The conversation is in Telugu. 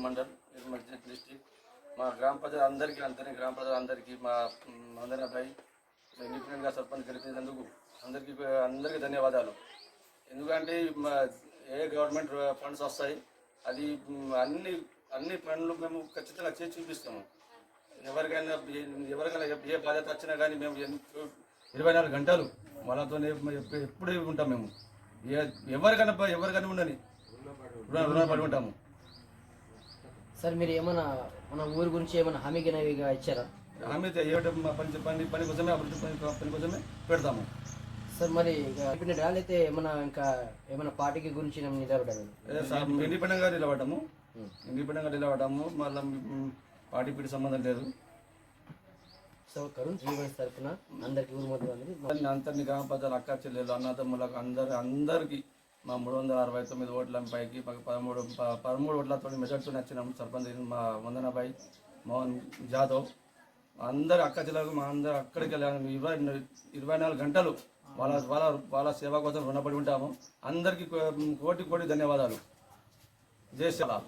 మండల్ డిస్టిక్ మా గ్రామ ప్రజలందరికీ అంతనే గ్రామ ప్రజలందరికీ మా మ్, అందరి అబ్బాయి ఇండిపెండెంట్గా సర్పంచ్ గెలిపినందుకు అందరికీ అందరికీ ధన్యవాదాలు. ఎందుకంటే మా ఏ గవర్నమెంట్ ఫండ్స్ వస్తాయి అది అన్ని అన్ని పనులు మేము ఖచ్చితంగా చేసి చూపిస్తాము. ఎవరికైనా ఎవరికైనా ఏ- బాధ్యత వచ్చినా కానీ మేము ఇరవై నాలుగు గంటలు వాళ్ళతోనే ఎప్పుడు ఉంటాం మేము. ఏ- ఎవరికైనా ఎవరికైనా ఉండని రుణపడి ఉంటాము సార్ మీరు ఏమైనా మన ఊరి గురించి ఏమైనా హామీ గినవిగా ఇచ్చారా? ఆమె ఏమిటో? పని పని పని కోసమే అభివృద్ధి పని పని కోసమే పెడతాము. సార్ మరి ఇండిపెండెంట్ అయితే ఏమైనా ఇంకా ఏమైనా పార్టీకి గురించి సా- ఇండిపెండెంట్గా నిలబడ్డాము. ఇండిపెండెంట్గా నిలబడ్డాము. మళ్ళీ పార్టీ పీటి సంబంధం లేదు. సో కరుణ్ జీవన్ తరఫున అందరికి ఊరు మొత్తం అందరిని గ్రామ ప్రజలు అక్క చెల్లెలు అన్నదమ్ములకు అందరి అందరికీ మా మూడు వందల అరవై తొమ్మిది ఓట్ల పైకి పదమూడు పదమూడు ఓట్లతో మెజార్టీతో నచ్చినాం సర్పంచ్ మా వందనాబాయి మోహన్ జాదవ్. అందరు అక్క జిల్లాకు మా అందరు అక్కడికి వెళ్ళాము ఇరవై ఇరవై నాలుగు గంటలు వాళ్ళ వాళ్ళ వాళ్ళ సేవ కోసం రుణపడి ఉంటాము. అందరికీ కోటి కోటి ధన్యవాదాలు. జై శ్రీరామ్.